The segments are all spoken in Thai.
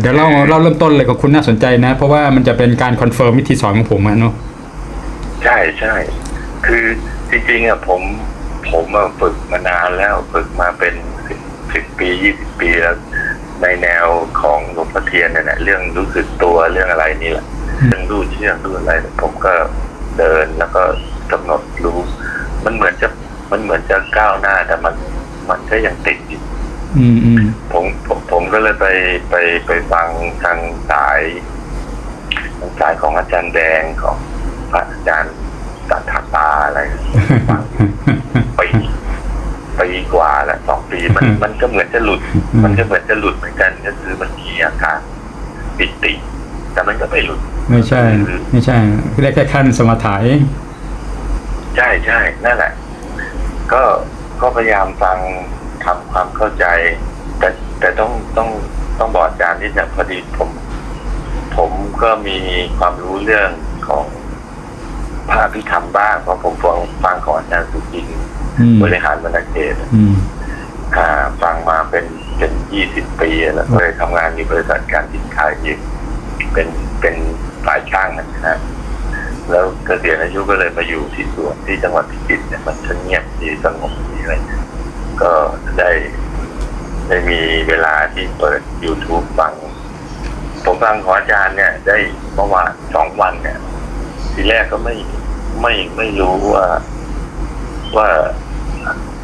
เดี๋ยวเราเราเริ่มต้นเลยกับคุณน่าสนใจนะ เพราะว่ามันจะเป็นการคอนเฟิร์มวิธีสอนของผมอะเนาะใช่ใช่คือจริงๆอะผม ผมอะฝึกมานานแล้วฝึกมาเป็นสิบสิบปียี่สิบปีแล้ว ในแนวของหลวงพ่อเทียนเนี่ยนะเรื่องรู้สึกตัวเรื่องอะไรนี่แหละเรื่องรู้เชื่องรู้อะไร ผมก็เดินแล้วก็กำหนดรู้ มันเหมือนจะมันเหมือนจะก้าวหน้าแต่มันมันก็ยังติดอยู่ อืมอืมผมผมผมก็เลยไปไปไปฟังทางสายทางสายของอาจารย์แดงของพระอาจารย์สัทธาตาอะไรฟังปีปีกว่าแล้วสองปีมันมันก็เหมือนจะหลุด มันก็เหมือนจะหลุดเหมือนกันก็คือมันมีอาการปิติ แต่มันก็ไม่หลุด ไม่ใช่ ไม่ใช่ได้แค่ขั้นสมถะเองใช่ใช่นั่นแหละ ก็ก็พยายามฟังทำ ความเข้าใจ แต่แต่ต้องต้องต้องบอกอาจารย์นิดนึงพอดีผม ผมก็มีความรู้เรื่องของพระพิธรรมบ้างเพราะผมฟังฟังของอาจารย์สุจินต์อืมบริหารบรรณเขตอืมอ่า ฟังมาเป็นเป็นยี่สิบปีแล้วเคยทำงานในบริษัทการบินไทยอีกเป็นเป็นฝ่ายช่างนะฮะแล้วเกษียณอายุก็เลยมาอยู่ที่สวนที่จังหวัดพิจิตรเนี่ยมันเงียบดีสงบดีอะไรเนี่ย ก็ได้ได้มีเวลาที่เปิด YouTube ฟัง ผมฟังของอาจารย์เนี่ย ได้เมื่อวานสองวันเนี่ย ทีแรกก็ไม่ไม่ไม่รู้ว่าว่า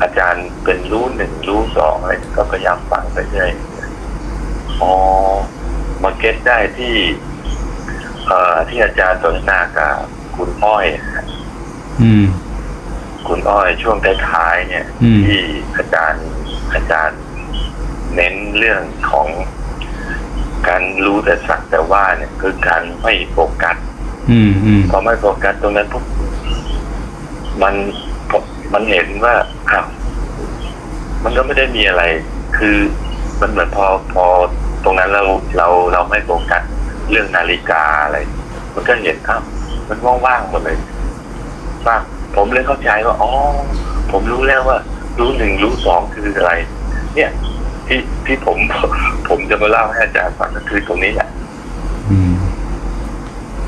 อาจารย์เป็นรู้หนึ่งรู้สองอะไรก็พยายามฟังไปเรื่อยอ๋อมาเก็ตได้ที่ เอ่อที่อาจารย์สนทนากับคุณอ้อยอืม คุณอ้อยช่วงท้ายๆเนี่ย อืม ที่อาจารย์อาจารย์ เน้นเรื่องของ การรู้แต่สักแต่ว่าเนี่ย คือการไม่โฟกัสอืมอืมพอไม่โฟกัสตรงนั้นปุ๊บมันมันเห็นว่าอ้าวมันก็ไม่ได้มีอะไร คือมันเหมือนพอพอตรงนั้นเราเราเราไม่โฟกัสเรื่องนาฬิกาอะไร มันก็เห็นอ้าวมันว่างๆหมดเลย ว่าง ผมเลยเข้าใจว่าอ๋อผมรู้แล้วว่า รู้หนึ่งรู้สองคืออะไร เนี่ยที่ที่ผมผมจะมาเล่าให้อาจารย์ฟังก็คือตรงนี้แหละอืม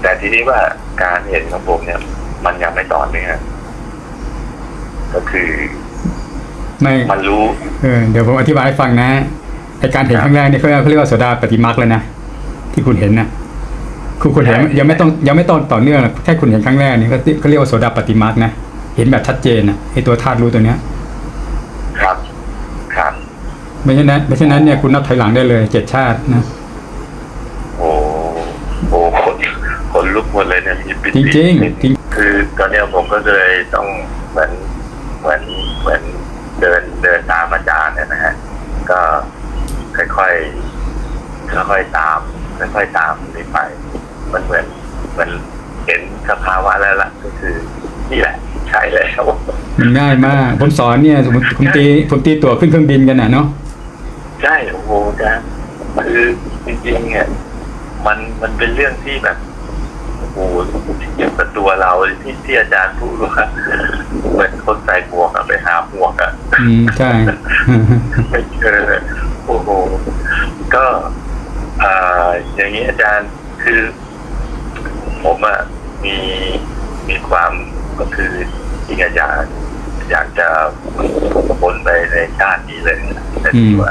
แต่ทีนี้ว่าการเห็นของผมเนี่ย มันยังไม่ต่อเนื่องก็คือไม่มันรู้เออเดี๋ยวผมอธิบายให้ฟังนะไอการเห็นครั้งแรกเนี่ยเขาเขาเรียกว่าโสดาปฏิมาคเลยนะที่คุณเห็นนะ คือคุณเห็นใช่ยังไม่ต้องยังไม่ต้องต่อเนื่องหรอกแค่คุณเห็นครั้งแรกเนี่ยก็เขาเรียกว่าโสดาปฏิมาคนะเห็นแบบชัดเจนนะไอตัวธาตุรู้ตัวเนี้ย ครับ ครับไม่ใช่นั้นไม่ใช่นั้นเนี่ยคุณนับถอยหลังได้เลยเจ็ดชาตินะโอ้โหคนคนลุกหมดเลยเนี่ยมีปิจริติงจริงจริงคือตอนเนี้ยผมก็เลยต้องเหมือนเหมือนเหมือนเดินเดินตามอาจารย์เนี่ยนะฮะก็ค่อยๆค่อยๆตามค่อยๆตามนี่ไป มันเหมือนเหมือนเห็นสภาวะแล้วล่ะก็คือนี่แหละ ใช่แล้วมันง่ายมากผมสอนเนี่ยสมมติผมตีผมตีตั๋วขึ้นเครื่องบินกันนะเนาะใช่โอ้โหอาจารย์คือจริงๆเนี่ยมันมันเป็นเรื่องที่แบบโอ้โหเกี่ยวกับตัวเราที่ที่อาจารย์พูดว่าเหมือนคนใส่หมวกอะไปหาหมวกอะอืมใช่ไม่เจอเลยโอ้โหก็อ่าอย่างนี้อาจารย์คือ ผมอะมีมีความก็คือจริงๆอะอยากอยากจะพ้นไปในชาตินี้เลยนะแต่อืมตัว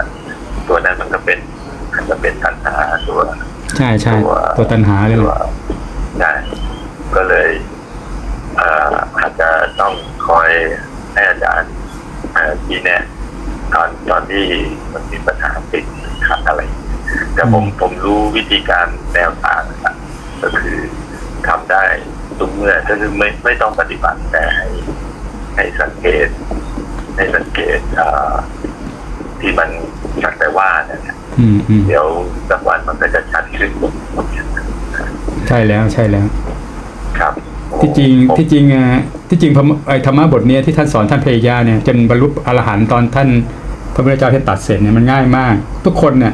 ตัวนั้นมันก็เป็นมันก็เป็นตัณหาตัว ใช่ใช่ตัวตัณหาเลยตัวใช่ก็เลยเอ่ออาจจะต้องคอยให้อาจารย์เอ่อชี้แนะตอนตอนที่มันมีปัญหาติดขัดอะไร แต่ผมผมรู้วิธีการแนวทางนะครับก็คือ ทำได้ทุกเมื่อก็คือไม่ไม่ต้องปฏิบัติแต่ให้ให้สังเกต ให้สังเกตเอ่อที่มันสักแต่ว่าเนี่ยนะอืมอืมเดี๋ยวสักวันมันก็จะชัดขึ้นใช่แล้วใช่แล้ว ครับ ที่จริงผมที่จริงอะที่จริงพระไอ้ธรรมะบทเนี้ยที่ท่านสอนท่านเพยาเนี่ยจนบรรลุอรหันต์ตอนท่านพระพุทธเจ้าท่านตัดเสร็จเนี่ยมันง่ายมาก ทุกคนเนี่ย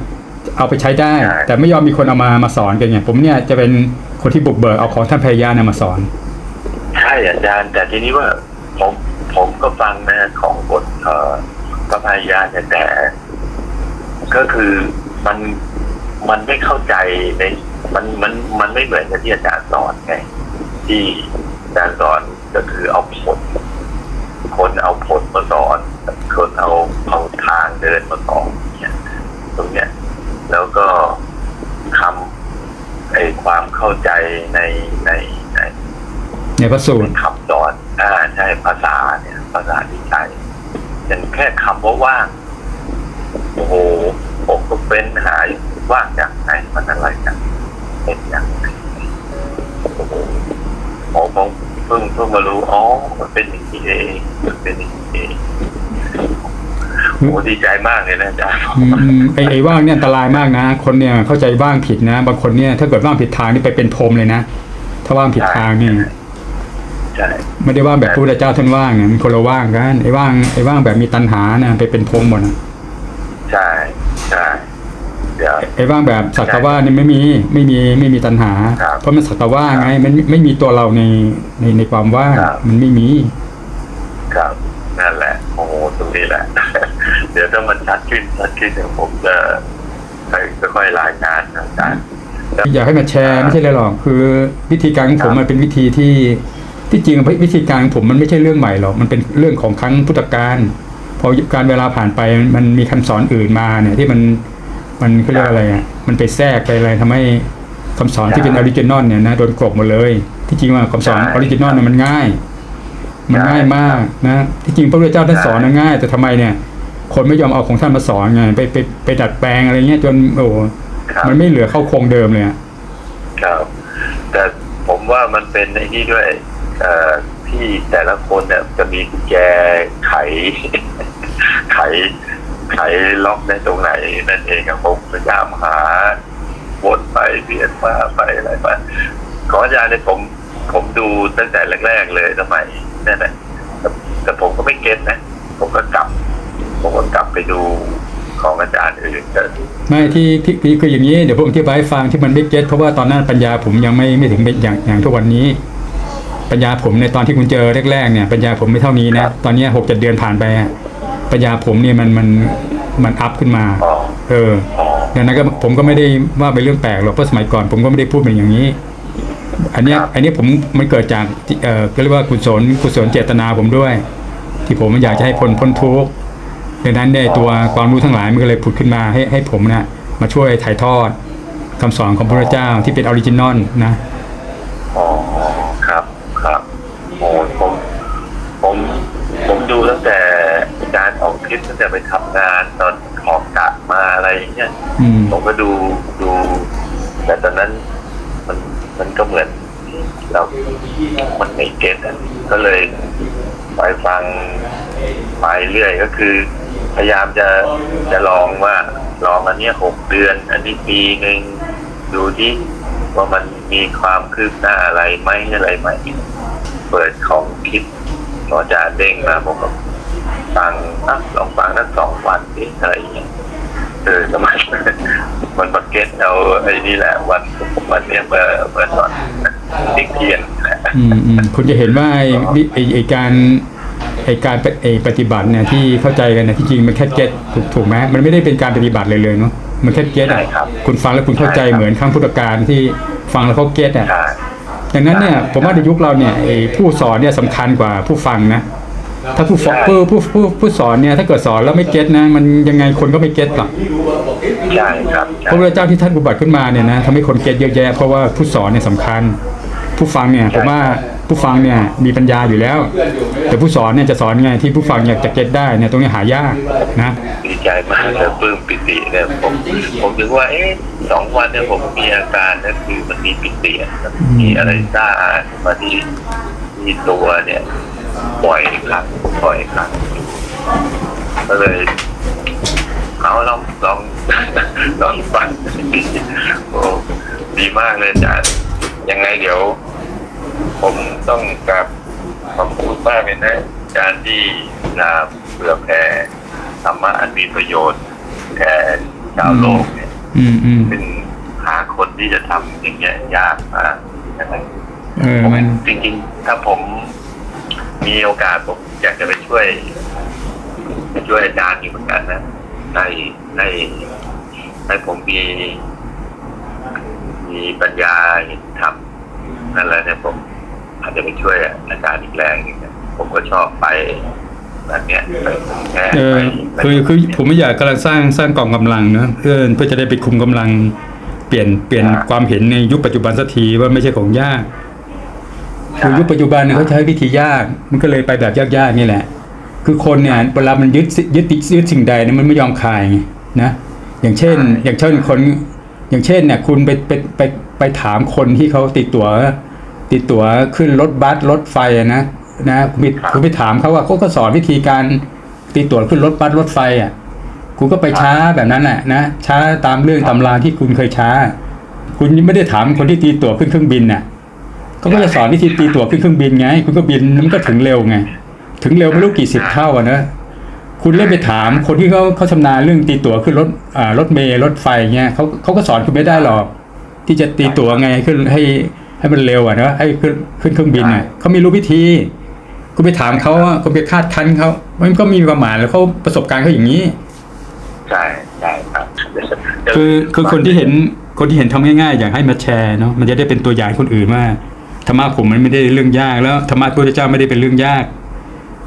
เอาไปใช้ได้ แต่ไม่ยอมมีคนเอามามาสอนกันไงผมเนี่ยจะเป็น คนที่บุกเบิกเอาของท่านพยาเนี่ยมาสอน ใช่อาจารย์ แต่ทีนี้ว่าผมผมก็ฟังนะของบทเอ่อพระพายาเนี่ยแต่ ก็คือมันมันไม่เข้าใจในมันมันมันไม่เหมือนกับที่อาจารย์สอนไงที่อาจารย์สอนก็คือเอาผล คนเอาผลมาสอน คนเอาเอาทางเดินมาสอนเนี่ยตรงเนี้ย แล้วก็คำไอความ เข้าใจในในในในพระสูตรคำสอนอ่าใช่ภาษาเนี่ยภาษาที่ใช้อย่างแค่คำว่าว่างโอ้โหผมก็เป็นหาอยู่ว่างจากไหนมันอะไรกันเป็นอย่างไรโอ้โหผมผมเพิ่งเพิ่งมารู้อ๋อมันเป็นอย่างนี้เองมันเป็นอย่างนี้เอง โอ้ดีใจมากเลยนะอาจารย์อืมอืมไอไอว่างเนี่ยอันตรายมากนะ คนเนี่ยเข้าใจว่างผิดนะ บางคนเนี่ยถ้าเกิดว่างผิดทางนี่ไปเป็นพรหมเลยนะ ถ้าว่างผิดทางเนี่ยใช่ไม่ได้ว่างแบบพระพุทธเจ้าท่านว่างเนี่ยมันคนละว่างกันไอ้ว่างไอ้ว่างแบบมีตัณหานะไปเป็นพรหมหมดนะใช่ใช่เดี๋ยวไอ้ว่างแบบสักแต่ว่านี่ไม่มีไม่มีไม่มีตัณหาครับเพราะมันสักแต่ว่าไงมันไม่ไม่มีตัวเราในในในความว่างครับมันไม่มี ครับนั่นแหละโอ้โหตรงนี้แหละ เดี๋ยวถ้ามันชัดขึ้นชัดขึ้นเดี๋ยวผมจะค่อยๆรายงานอาจารย์อยากให้มาแชร์ไม่ใช่เลยหรอกคือวิธีการของผมครับมันเป็นวิธีที่ที่จริงวิธีการของผมมันไม่ใช่เรื่องใหม่หรอกมันเป็นเรื่องของครั้งพุทธกาลพอการเวลาผ่านไปมันมีคำสอนอื่นมาเนี่ยที่มันมันเขาเรียกอะไรอะมันไปแทรกไปอะไรทำให้คำสอนที่เป็นออริจินอลเนี่ยนะโดนกลบหมดเลย ที่จริงว่าคำสอนออริจินอลเนี่ยมันง่าย มันง่ายมากนะที่จริงพระพุทธเจ้าท่านสอนนะง่าย แต่ทำไมเนี่ย คนไม่ยอมเอาของท่านมาสอนไงไปไปไปดัดแปลงอะไรเงี้ยจนโอ้โหครับมันไม่เหลือเข้าโครงเดิมเลยอะครับ แต่ผมว่ามันเป็นในนี้ด้วยเอ่อที่แต่ละคนเนี่ยจะมีกุญแจไข ไข ไขล็อกในตรงไหนนั่นเองครับผมพยายามหาวนไปเวียนมาไปอะไรไปขออาจารย์เนี่ยผมผมดูตั้งแต่แรก ๆ เลยสมัยนั่นแหละแต่แต่ผมก็ไม่เก็ตนะ ผมก็กลับ ผมก็กลับไปดูของอาจารย์อื่นแต่ไม่ที่ที่ที่คืออย่างนี้เดี๋ยวผมอธิบายให้ฟังที่มันไม่เก็ตเพราะว่าตอนนั้นปัญญาผมยังไม่ไม่ถึงเป็นอย่างอย่างทุกวันนี้ ปัญญาผมในตอนที่คุณเจอแรกๆเนี่ยปัญญาผมไม่เท่านี้นะตอนเนี้หกเจ็ดเดือนผ่านไปอะปัญญาผมเนี่ยมันมันมันอัพขึ้นมาอ๋อเอออ๋อดังนั้นก็ผมก็ไม่ได้ว่าเป็นเรื่องแปลกหรอกเพราะสมัยก่อนผมก็ไม่ได้พูดเป็นอย่างนี้ อันเนี้ยครับอันนี้ผมมันเกิดจากที่เออก็เรียกว่ากุศลกุศลเจตนาผมด้วย ที่ผมอยากจะให้พ้นพ้นทุกข์ ดังนั้นเนี่ยตัวความรู้ทั้งหลายมันก็เลยผุดขึ้นมาให้ให้ผมนะมาช่วยถ่ายทอดคำสอนของพระเจ้าที่เป็นออริจินอลนะอ๋อครับครับโอ้ผมผมผมดูตั้งแต่อาจารย์ออกคลิปตั้งแต่ไปทำงานตอนออกกะมาอะไรอย่างเงี้ยอืมผมก็ดูดูแต่ตอนนั้นมันมันก็เหมือนเรา มันไม่เก็ตอะก็เลยไปฟังไปเรื่อยก็คือ พยายามจะจะลองว่าลองอันเนี้ยหกเดือน อันนี้ปีหนึ่งดูที่ว่ามันมีความคืบหน้าอะไรไหมอะไรไหมเปิดของคลิปหมอจาเด้งมาผมก็ฟังอะลองฟังสักสองวันดิอะไรอย่างเงี้ยเออสมัยมันมาเก็ตเอาไอ้นี่แหละ วันวันเนี้ยเมื่อเมื่อตอนติ๊กเทียนอืมอืมคุณจะเห็นว่าไอไอ้ไอ้การ ไอ้การปฏิไอ้ปฏิบัติเนี่ยที่เข้าใจกันเนี่ยที่จริงมันแค่เก็ตถูกถูกไหมมันไม่ได้เป็นการปฏิบัติเลยเลยเนาะมันแค่เก็ตอะใช่ครับคุณฟังแล้วคุณเข้าใจใช่ครับเหมือนครั้งพุทธกาลที่ฟังแล้วเขาเก็ตอะใช่ดังนั้นเนี่ยผมว่าในยุคเราเนี่ยไอ้ผู้สอนเนี่ยสำคัญกว่าผู้ฟังนะถ้าผู้ฟังผู้ผู้ผู้ผู้สอนเนี่ยถ้าเกิดสอนแล้วไม่เก็ตนะ มันยังไงคนก็ไม่เก็ตหรอกใช่ครับพใช่ระพุทธเจ้าที่ท่านอุบัติขึ้นมาเนี่ยนะทำให้คนเก็ตเยอะแยะเพราะว่าผู้สอนเนี่ยสำคัญ ผู้ฟังเนี่ยผมว่า ผู้ฟังเนี่ยมีปัญญาอยู่แล้ว แต่ผู้สอนเนี่ยจะสอนไงที่ผู้ฟังอยากจะเก็ตได้เนี่ยตรงนี้หายากนะดีใจมากเลยปลื้มปิติเนี่ยผมผมถึงว่าเอ๊ะสองวันเนี่ยผมมีอาการก็คือมันมีปิติอะมีอะไรซ่ามาที่ที่ตัวเนี่ยบ่อยครั้งบ่อยครั้งก็เลยเอาลองลองลองฟังโอ้ดีมากเลยอาจารย์ยังไงเดี๋ยว ผมต้องกราบขอบคุณมากเลยนะอาจารย์ที่นาเผื่อแผ่ธรรมะอันมีประโยชน์แก่ชาวโลกเนี่ยอืมอืมซึ่งหาคนที่จะทำอย่างเงี้ยยากมากนะครับเออผมมันจริงๆ ถ้าผมมีโอกาสผมอยากจะไปช่วยไปช่วยอาจารย์อยู่เหมือนกันนะในในในผมมี มีปัญญาเห็นธรรม นั่นแหละเนี่ยผมอาจจะไปช่วยอาจารย์อีกแรงหนึงเนี่ยผมก็ชอบไปแบบเนี้ยไปแค่เออไปคือคือผมไม่อยากกำลังสร้างสร้างกองกำลังนะเพื่อเพื่อจะได้ไปคุมกำลังเปลี่ยนเปลี่ยนความเห็นในยุคปัจจุบันสักทีว่าไม่ใช่ของยากคือยุคปัจจุบันเนี่ยเขาใช้วิธียาก มันก็เลยไปแบบยากๆนี่แหละ คือคนเนี่ยเวลามันยึดยึดติดยึดสิ่งใดเนี่ยมันไม่ยอมคลายไงนะอย่างเช่น อย่างเช่นคน อย่างเช่นเนี่ยคุณไปไปไป ไปถามคนที่เขาติดตั๋วติดตั๋วขึ้นรถบัสรถไฟอะนะนะคุณไปคุณไปถามเขาว่าเขาก็สอนวิธีการติดตั๋วขึ้นรถบัสรถไฟอะคุณก็ไปช้าแบบนั้นแหละนะช้าตามเรื่องตำราที่คุณเคยช้า คุณไม่ได้ถามคนที่ตีตั๋วขึ้นเครื่องบินน่ะเขาก็จะสอนวิธีตีตั๋วขึ้นเครื่องบินไง คุณก็บินมันก็ถึงเร็วไง ถึงเร็วไม่รู้กี่สิบเท่าอะนะคุณเล่นไปถามคนที่เขาเขาชำนาญเรื่องตีตั๋วขึ้นรถอ่ารถเมล์รถไฟเงี้ยเขาเขาก็สอนคุณไม่ได้หรอก ที่จะตีตั๋วไงขึ้นให้ให้มันเร็วอะนะให้ขึ้นขึ้นเครื่องบินอะเขาไม่รู้วิธีคุณไปถามเขาอะคุณไปคาดคั้นเขามันก็มีความหมายแล้วเขาประสบการณ์เขาอย่างนี้ใช่ใช่ครับคือคือคนที่เห็นคนที่เห็นทำง่ายๆ อยากให้มาแชร์เนาะมันจะได้เป็นตัวอย่างให้คนอื่นว่าธรรมะผมมันไม่ได้เรื่องยากแล้วธรรมะพระพุทธเจ้าไม่ได้เป็นเรื่องยาก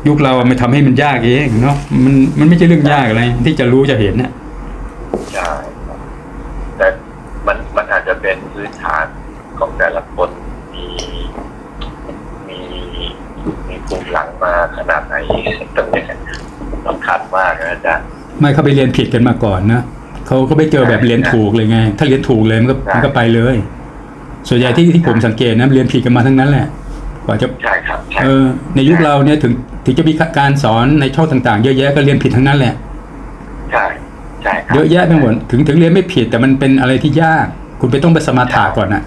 ยุคเราอะไม่ทำให้มันยากเองเนาะมันมันไม่ใช่เรื่องยากอะไรที่จะรู้จะเห็นน่ะใช่ครับแต่มันมันอาจจะเป็นพื้นฐานของ แต่ละคนมีมีมีภูมิหลังมาขนาดไหนตรงเนี้ยสำคัญมากนะอาจารย์ไม่เขาไปเรียนผิดกันมาก่อนนะเขาก็ไปเจอแบบเรียนถูกเลยไง ถ้าเรียนถูกเลยมันก็ใช่มันก็ไปเลย ส่วนใหญ่ที่ที่ผมสังเกตนะเรียนผิดกันมาทั้งนั้นแหละกว่าจะใช่ครับใช่เออในยุคเราเนี่ยถึงถึงจะมีการสอนในช่องต่างๆ เยอะแยะก็เรียนผิดทั้งนั้นแหละใช่ใช่ครับเยอะแยะไปหมดถึงถึงเรียนไม่ผิดแต่มันเป็นอะไรที่ยาก คุณไปต้องไปสมาถะก่อนนะ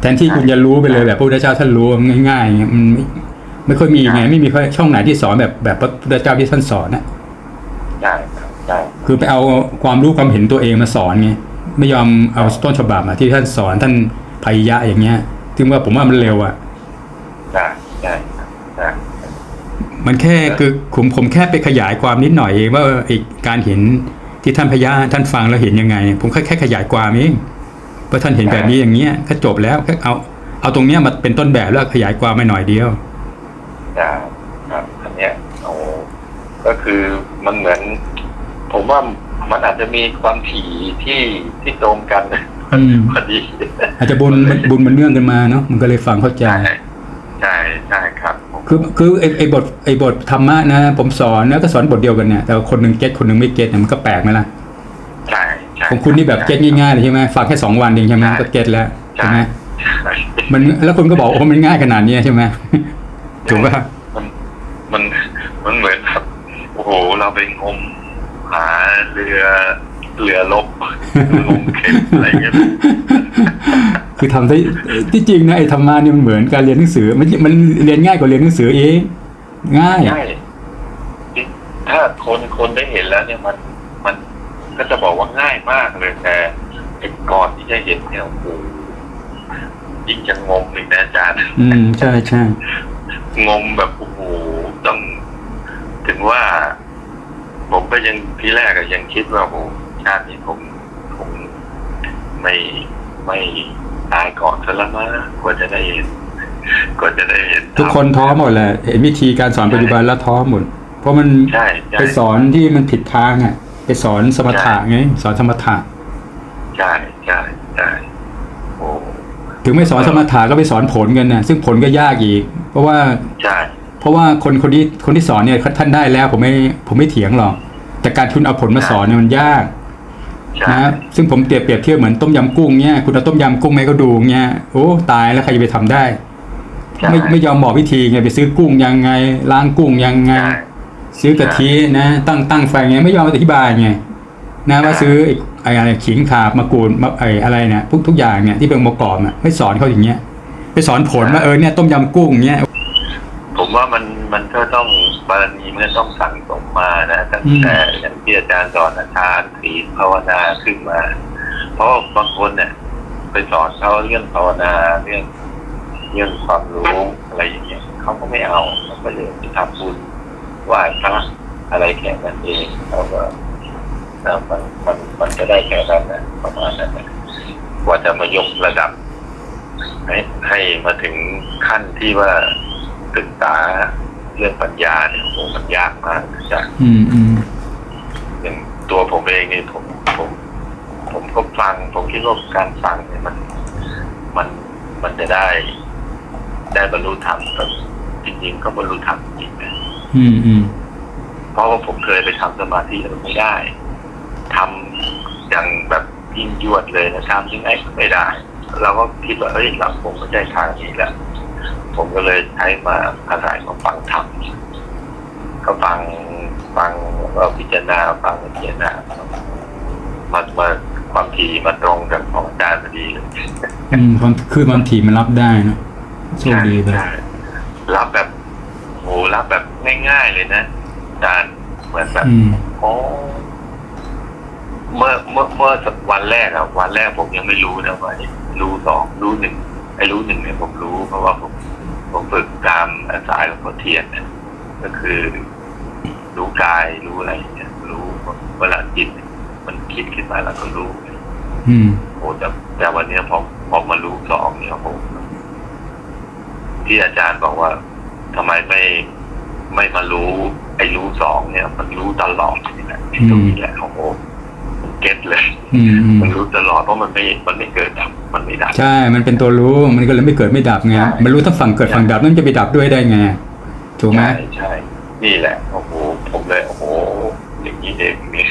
แทนที่คุณจะรู้ไปเลยแบบพระพุทธเจ้าท่านรู้ง่ายๆอย่างเงี้ยมันไม่ไม่ค่อยมีไง ไม่มีค่อยช่องไหนที่สอนแบบแบบพระพุทธเจ้าที่ท่านสอนนะใช่ครับใช่คือไปเอาความรู้ความเห็นตัวเองมาสอนไงไม่ยอมเอาต้นฉบับมาที่ท่านสอนท่านพยยะอย่างเงี้ยถึงว่าผมว่ามันเร็วอะใช่ใช่ครับใช่มันแค่คือผมผมแค่ไปขยายความนิดหน่อยเองว่าไอ้การเห็นที่ท่านพยาท่านฟังแล้วเห็นยังไง ผมแค่แค่ขยายความเอง ว่าท่านเห็นแบบนี้อย่างเงี้ยก็จบแล้วแค่เอา เอาตรงเนี้ยมาเป็นต้นแบบแล้วขยายความไปหน่อยเดียวใช่ครับอันเนี้ยโอ้ก็คือมันเหมือน ผมว่ามันอาจจะมีความถี่ที่ที่ตรงกันอืมพอดีอาจจะบุญมันบุญมันเนื่องกันมาเนาะมันก็เลยฟังเข้าใจใช่ใช่ใช่ครับผมคือคือไอ้ไอ้บทไอ้บทธรรมะนะ ผมสอนนะก็สอนบทเดียวกันเนี่ยแต่ว่าคนหนึ่งเก็ตคนหนึ่งไม่เก็ตเนี่ยมันก็แปลกไหมล่ะใช่ใช่ ของคุณนี่แบบเก็ตง่ายๆเลยใช่ไหมฟังแค่สองวันเองใช่ไหมก็เก็ตแล้วใช่ไหมใช่มันแล้วคุณก็บอกโอ้มันง่ายขนาดนี้ใช่ไหมถูกป่ะมันมันมันเหมือนแบบโอ้โห เราไปงมหาเรือเรือลบงมเข็มอะไรเงี้ยคือทำได้ที่จริงนะไอ้ธรรมะเนี่ยมันเหมือนการเรียนหนังสือ มันมันเรียนง่ายกว่าเรียนหนังสือเองง่ายใช่ถ้าคนคนได้เห็นแล้วเนี่ยมันมัน ก็จะบอกว่าง่ายมากเลยแต่ไอ้ก่อนที่จะเห็นเนี่ยโอ้โหยิ่งจะงมอีกนะอาจารย์ อืมใช่ใช่งมแบบโอ้โหต้องถึงว่า ผมก็ยังทีแรกอะยังคิดว่าโอ้โหชาตินี้ผมคงไม่ไม่ตายก่อนซะแล้วมั้งกว่าจะได้เห็นกว่าจะได้เห็น ทุกคนท้อหมดแหละเห็นวิธีการสอนปัจจุบันแล้วท้อหมด เพราะมันใช่ใช่ไปสอนที่มันผิดทางอะ ไปสอนสมถะไง สอนสมถะใช่ใช่ใช่โอ้ถึงไม่สอนสมถะก็ไปสอนผลกันนะซึ่งผลก็ยากอีก เพราะว่าใช่เพราะว่าคนคนที่คนที่สอนเนี่ยท่านได้แล้วผมไม่ผมไม่เถียงหรอก แต่การคุณเอาผลมาสอนเนี่ยมันยากใช่นะซึ่งผมเปรียบเปรียบเทียบเหมือนต้มยำกุ้งเนี่ยคุณเอาต้มยำกุ้งไหมาให้เขาดูเนี่ยโอ้ตายแล้วใครจะไปทำได้ใช่ไม่ไม่ยอมบอกวิธีไงไปซื้อกุ้งยังไง ล้างกุ้งยังไงใช่ ซื้อกะทินะ ตั้งตั้งไฟไงไม่ยอมอธิบายไงนะว่าซื้อไอ้ไอ้อะไรขิงขาบมะกรูดมะไอ้อะไรเนี่ยทุกทุกอย่างเนี่ยที่เป็นองค์ประกอบอะไม่สอนเขาอย่างเงี้ยไปสอนผลว่าเออเนี่ยต้มยำกุ้งเงี้ยผมว่ามันมันก็ต้องบารมีมันก็ต้องสั่งสมมานะตั้งแต่อย่างที่อาจารย์สอนอาจารย์ศีลภาวนาขึ้นมา เพราะบางคนเนี่ยไปสอนเขาเรื่องภาวนาเรื่องเรื่องความรู้อะไรอย่างเงี้ยเขาก็ไม่เอาเขาก็เลยไปทำบุญ ไหว้พระอะไรแค่นั้นเองเขาก็เอ่อมันมันมันจะได้แค่นั้นนะประมาณนั้นนะกว่าจะมายกระดับ ให้ให้มาถึงขั้นที่ว่าศึกษาเรื่องปัญญาเนี่ยโอ้โหมันยากมากอาจารย์อืมอืมอย่างตัวผมเองนี่ผมผม ผมก็ฟัง ผมคิดว่าการฟังเนี่ยมัน มันมันจะได้ ได้บรรลุธรรมแต่จริงๆก็บรรลุธรรมจริงนะ อืมอืมเพราะว่าผมเคยไปทำสมาธิแล้วไม่ได้ทำอย่างแบบยิ่งยวดเลยนะทำยังไงก็ไม่ได้ เราก็คิดว่าเอ้ยเราคงไม่ใช่ทางนี้แหละผมก็เลยใช้มาอาศัยมาฟังธรรมก็ฟังฟังเราพิจารณาฟังพิจารณามันมาความถี่มาตรงกับของอาจารย์พอดีเลยอืมความคือบางทีมันรับได้เนอะโชคดีไปใช่รับแบบโหรับแบบ ง่าย ๆ เลยนะอาจารย์เหมือนแบบอืม โอ้เมื่อเมื่อเมื่อวันแรกอะวันแรกผมยังไม่รู้นะว่าไอ้รู้สองรู้หนึ่งไอ้รู้หนึ่งเนี่ยผมรู้ เพราะว่าผมผมฝึกตามสายหลวงพ่อเทียนเนี่ยก็คือ รู้กายรู้อะไรเนี่ยรู้เวลาจิตมันคิดขึ้นมาแล้วก็รู้ อืม โอ้แต่แต่วันเนี้ยพอพอมารู้สองเนี่ยโอ้โหที่อาจารย์บอกว่าทำไมไม่ ไม่มารู้ไอ้รู้สองเนี่ย มันรู้ตลอดนี่แหละที่ตรงนี้แหละโอ้โหมันเก็ตเลยอืมอืมมันรู้ตลอดเพราะมันไม่มันไม่เกิดดับมันไม่ดับใช่ มันเป็นตัวรู้มันก็เลยไม่เกิดไม่ดับไงใช่มันรู้ทั้งฝั่งเกิดฝั่งดับนั่นจะไปดับด้วยได้ไงถูกไหมใช่ใช่นี่แหละโอ้โหผมเลยโอ้โหอย่างนี้เองนี่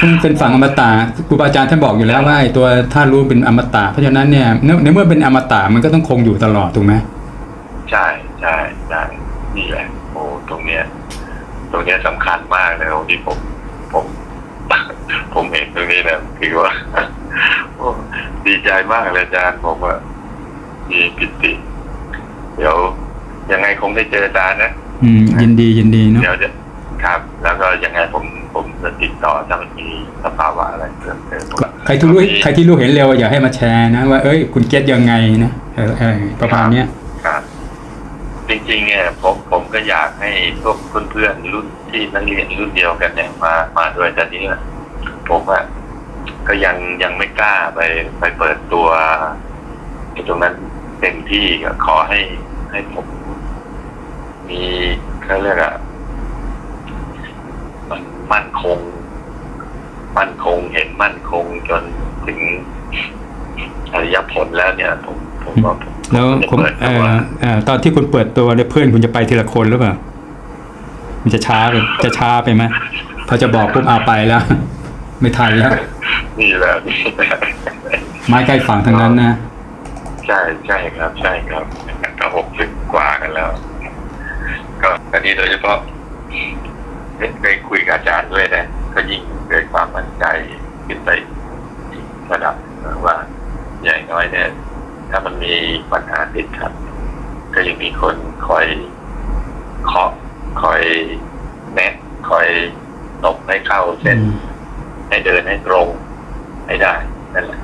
มันเป็นฝั่งอมตะครูบาอาจารย์ท่านบอกอยู่แล้วว่าไอ้ตัวธาตุรู้เป็นอมตะเพราะฉะนั้นเนี่ยในในเมื่อเป็นอมตะมันก็ต้องคงอยู่ตลอดถูกไหมใช่ใช่ใช่ นี่แหละ โอ้ตรงเนี้ย ตรงเนี้ยสำคัญมากเลยตรงที่ผม ผมผมเห็นตรงนี้นะคือว่าโอ้ดีใจมากเลยอาจารย์ผมว่ามีปิติ เดี๋ยวยังไงคงได้เจออาจารย์นะอืม ยินดียินดีเนาะเดี๋ยวจะครับ แล้วก็ยังไงผมผมจะติดต่อถ้ามันมีสภาวะอะไรเพิ่มเติมใครที่รู้ใครที่รู้เห็นเร็ว อย่าให้มาแชร์นะว่าเอ้ยคุณเก็ตยังไงนะเออเออประมาณเนี้ยครับ จริงๆเนี่ยผมผมก็อยากให้พวกเพื่อนๆรุ่นที่นักเรียนรุ่นเดียวกันเนี่ยมามาด้วยแต่ทีนี้เนี่ยผมอะก็ยังยังไม่กล้าไปไปเปิดตัวตรงนั้นเต็มที่ก็ขอให้ให้ผม มีเขาเรียกอะมันมั่นคง มั่นคงเห็นมั่นคงจนถึงอริยผลแล้วเนี่ย ผมผมว่าผม แล้วจะผมเปิดเอ่ตัวอเอ่อตอนที่คุณเปิดตัวเนี่ยเพื่อนคุณจะไปทีละคนหรือเปล่ามันจะช้าไปจะช้าไปไหมพอจะบอกปุ๊บเอาไปแล้ว ไม่ทันแล้วนี่แหละนี่แหละไม้ใกล้ฝั่งทั้งนั้นนะใช่ใช่ครับ ใช่ครับก็หกสิบกว่ากันแล้ว ก็อันนี้โดยเฉพาะได้คุยกับอาจารย์ด้วยนะก็ยิ่งเกิดความมั่นใจขึ้นไปอีกระดับหนึ่งว่าอย่างน้อยเนี่ย ถ้ามันมีปัญหาติดขัดก็ยังมีคนคอยเคาะคอยแนะคอยตบให้เข้าเส้นให้เดินให้ตรงให้ได้นั่นแหละ